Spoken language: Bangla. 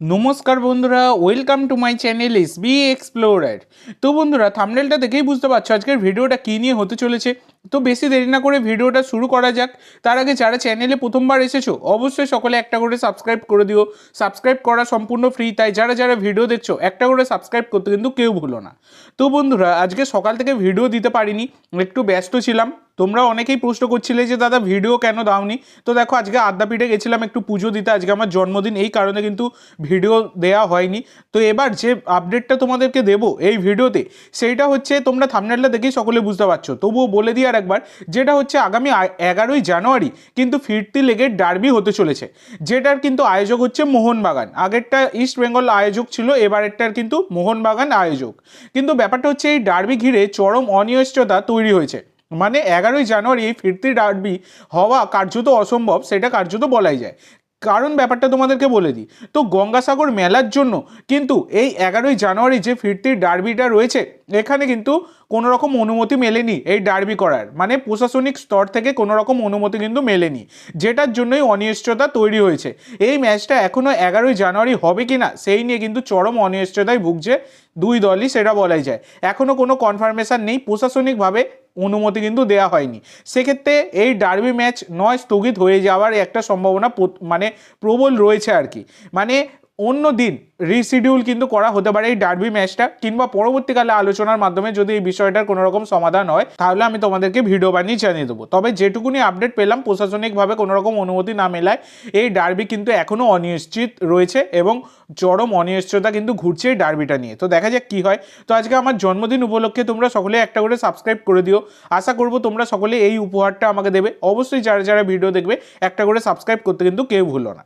নমস্কার বন্ধুরা welcome to my channel S B explorer তো বন্ধুরা থামনেলটা দেখেই বুঝতে পারছ আজকের ভিডিওটা কী নিয়ে হতে চলেছে। তো বেশি দেরি না করে ভিডিওটা শুরু করা যাক। তার আগে যারা চ্যানেলে প্রথমবার এসেছ, অবশ্যই সকলে একটা করে সাবস্ক্রাইব করে দিও। সাবস্ক্রাইব করা সম্পূর্ণ ফ্রি তাই যারা যারা ভিডিও দেখছ, একটা করে সাবস্ক্রাইব করতে কিন্তু কেউ ভুলো না। তো বন্ধুরা, আজকে সকাল থেকে ভিডিও দিতে পারিনি, একটু ব্যস্ত ছিলাম। তোমরা অনেকেই প্রশ্ন করছিলে যে, দাদা ভিডিও কেন দাওনি? তো দেখো, আজকে আদ্যাপীঠে গেছিলাম একটু পুজো দিতে। আজকে আমার জন্মদিন, এই কারণে কিন্তু ভিডিও দেয়া হয়নি। তো এবার যে আপডেটটা তোমাদেরকে দেবো এই ভিডিওতে সেইটা হচ্ছে, তোমরা থামনেলটা দেখেই সকলে বুঝতে পারছ। তবুও বলে দিই আর একবার যেটা হচ্ছে আগামী এগারোই জানুয়ারি কিন্তু ফিরতি লেগের ডার্বি হতে চলেছে। যেটার কিন্তু আয়োজক হচ্ছে মোহনবাগান। আগেরটা ইস্ট বেঙ্গল আয়োজক ছিল, এবারেরটার কিন্তু মোহনবাগান আয়োজক। কিন্তু ব্যাপারটা হচ্ছে, এই ডার্বি ঘিরে চরম অনিশ্চয়তা তৈরি হয়েছে। মানে এগারোই জানুয়ারি এই ফিরতি ডার্বি হওয়া কার্যত অসম্ভব, সেটা কার্যত বলাই যায়। কারণ ব্যাপারটা তোমাদেরকে বলে দিই, তো গঙ্গাসাগর মেলার জন্য কিন্তু এই এগারোই জানুয়ারি যে ফিরতি ডার্বিটা রয়েছে, এখানে কিন্তু কোনো রকম অনুমতি মেলেনি এই ডার্বি করার। মানে প্রশাসনিক স্তর থেকে কোনো রকম অনুমতি কিন্তু মেলেনি, যেটার জন্যই অনিশ্চয়তা তৈরি হয়েছে। এই ম্যাচটা এখনও এগারোই জানুয়ারি হবে কি না সেই নিয়ে কিন্তু চরম অনিশ্চয়তায় ভুগছে দুই দলই, সেটা বলাই যায়। এখনও কোনো কনফার্মেশন নেই, প্রশাসনিকভাবে অনুমতি কিন্তু দেয়া হয়নি। সেক্ষেত্রে এই ডার্বি ম্যাচ নয় স্থগিত হয়ে যাওয়ার একটা সম্ভাবনা মানে প্রবল রয়েছে আর কি। মানে অন্য দিন রিশিডিউল কিন্তু করা হতে পারে এই ডার্বি ম্যাচটা কিংবা পরবর্তীকালে আলোচনার মাধ্যমে যদি এই বিষয়টার কোনো রকম সমাধান হয়, তাহলে আমি তোমাদেরকে ভিডিও বানিয়ে জানিয়ে দেবো। তবে যেটুকুনি আপডেট পেলাম, প্রশাসনিকভাবে কোনো রকম অনুমতি না মেলায় এই ডার্বি কিন্তু এখনও অনিশ্চিত রয়েছে এবং চরম অনিশ্চয়তা কিন্তু ঘুরছে এই ডার্বিটা নিয়ে। তো দেখা যাক কি হয়। তো আজকে আমার জন্মদিন উপলক্ষে তোমরা সকলে একটা করে সাবস্ক্রাইব করে দিও। আশা করব তোমরা সকলে এই উপহারটা আমাকে দেবে। অবশ্যই যারা যারা ভিডিও দেখবে, একটা করে সাবস্ক্রাইব করতে কিন্তু কেউ ভুলো না।